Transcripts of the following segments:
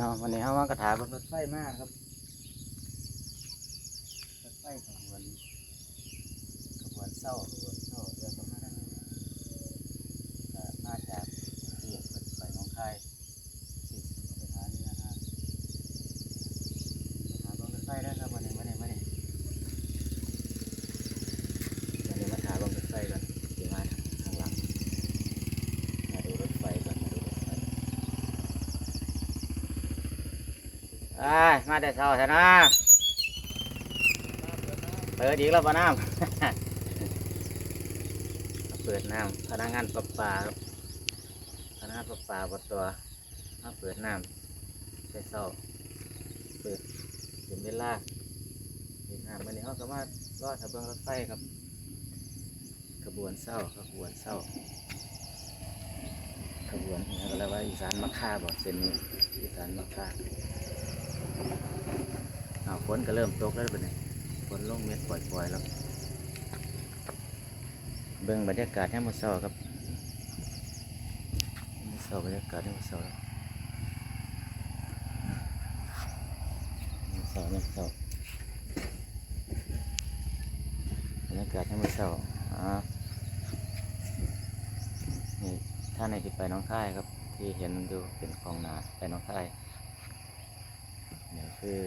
เนาวันนี้เขามากระถาบนรถไฟมากครับรถไฟขบวนขบวนเศร้าขบวนเศร้าเรือประมาณนั้นเอ่อมาจากเรียกไปหน้องคายสี่สิบสถานีนะฮะหาบนรถไฟได้ครับวันนี้วันนี้วันนี้วันนี้มาถาบนรถไฟก่อนที่มาทางหลังมาดูรถไฟก่อนมาดูรถไฟ ไอ้มาแต่เช้าแท้นะเปิดอีกแล้วปะน้ำ เปิดน้ำพนักงานประปาครับพนักงานประปาบตัวมาเปิดน้ำใช้เศร้าเปิดถึงเวลาเปิดน้ำวันนี้เขาก็มารอดทะเบียนรถไฟครับขบวนเศร้าขบวนเศร้าขบวนนี่ก็เรียกว่าอีสานมะค่าบอกเส้นนี้อีสานมะค่า ฝนก็เริ่มตกแล้วเป็นไงฝนลงเม็ดปล่อยๆแล้วเบิ่งบรรยากาศให้มาเศร้าครับมาเศร้าบรรยากาศให้มาเศร้าแล้วมาเศร้านะเศร้าบรรยากาศให้มาเศร้าอ่านี่ท่านในที่ไปน้องค่ายครับ ที่เห็นดูเป็นคลองนาไปน้องค่าย นี่คือ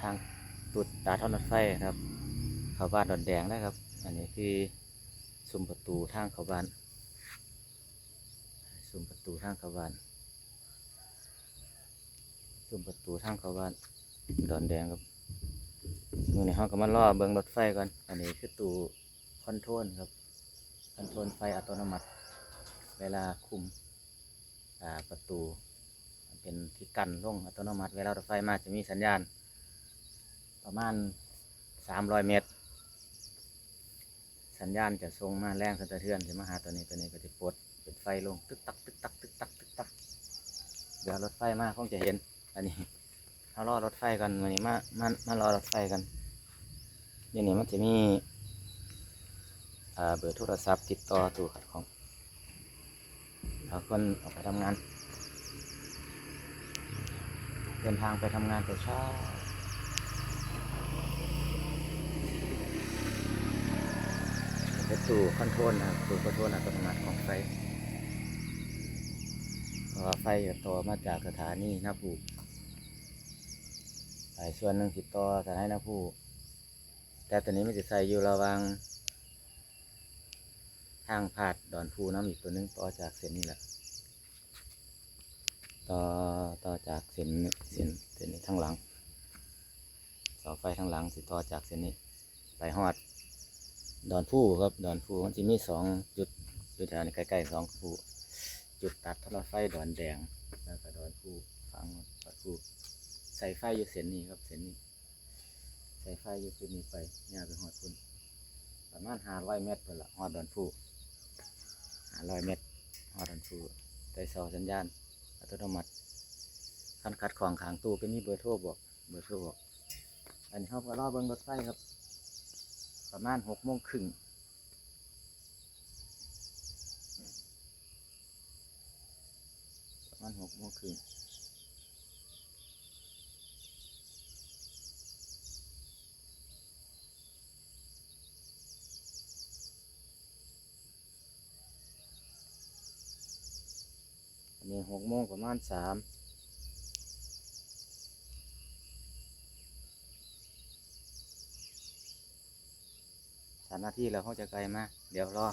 ทางตุดตาท่อนรถไฟครับ เขาบ้านดอนแดงนะครับ อันนี้คือซุ้มประตูทางเขาบ้านซุ้มประตูทางเขาบ้านซุ้มประตูทางเขาบ้านดอนแดงครับมื่อนี้เขาก็มาล่อเบิ้งรถไฟก่อนอันนี้คือตู้คอนโทรลครับคอนโทรลไฟอัตโนมัติ เวลาคุมประตู เป็นที่กันลงอัตโนมัติเวลารถไฟมาจะมีสัญญาณ ประมาณสามร้อยเมตร สัญญาณจะส่งมาแรงสั่นสะเทือนจะมาหาตัวนี้ตัวนี้ก็จะปลดเป็นไฟลงตึกตักตึกตักตึกตักตึกตักเดี๋ยวรถไฟมาคงจะเห็น อันนี้เขารอรถไฟกันวันนี้มามามารอรถไฟกันเดี๋ยวนี้มันจะมีอ่าเบอร์โทรศัพท์ติดต่อตู้ขัดของเอาคนออกไปทำงาน เดินทางไปทำงานแต่เช้าเป็นตู้คอนโทรลนะครับตู้คอนโทรลอัตโนมัติของไฟไฟต่อมาจากสถานีนาผูสายส่วนหนึ่งติดต่อสถานีนาผูแต่ตอนนี้ไมันจะใส่อยู่ระวังทางพาดดอนภูน้ำอีกตัวหนึงต่อจากเส้นนี้แหละ ต่อต่อจากเส้นเส้นเส้นนี้ทางหลังเสาไฟทางหลังสิต่อจากเส้นนี้ ไปฮอด ดอนผู้ครับดอนผู้มันจะมีสองจุดอยู่แถวนี้ใกล้ๆสองผู้จุดตัดโทรไฟดอนแดงแล้วก็ดอนผู้ฟังดอนผู้ใส่ไฟอยู่เส้นนี้ครับเส้นนี้ใส่ไฟอยู่เส้นนี้ไปย่างไปฮอดพุ่นประมาณห้าร้อยเมตรไปละฮอดดอนผู้ห้าร้อยเมตรฮอดดอนผู้ใส่เสาสัญญาณ อัตโนมัติคันคัดของขางตู้ก็มีเบอร์โทรบอกเบอร์โทรบอก อันนี้เขาก็รอเบิ้งรถไฟครับ ประมาณหกโมงครึ่งประมาณหกโมงครึ่ง นี้หกโมงประมาณสามสามนาทีแล้วเขาจะไกลมาก เดี๋ยวรอ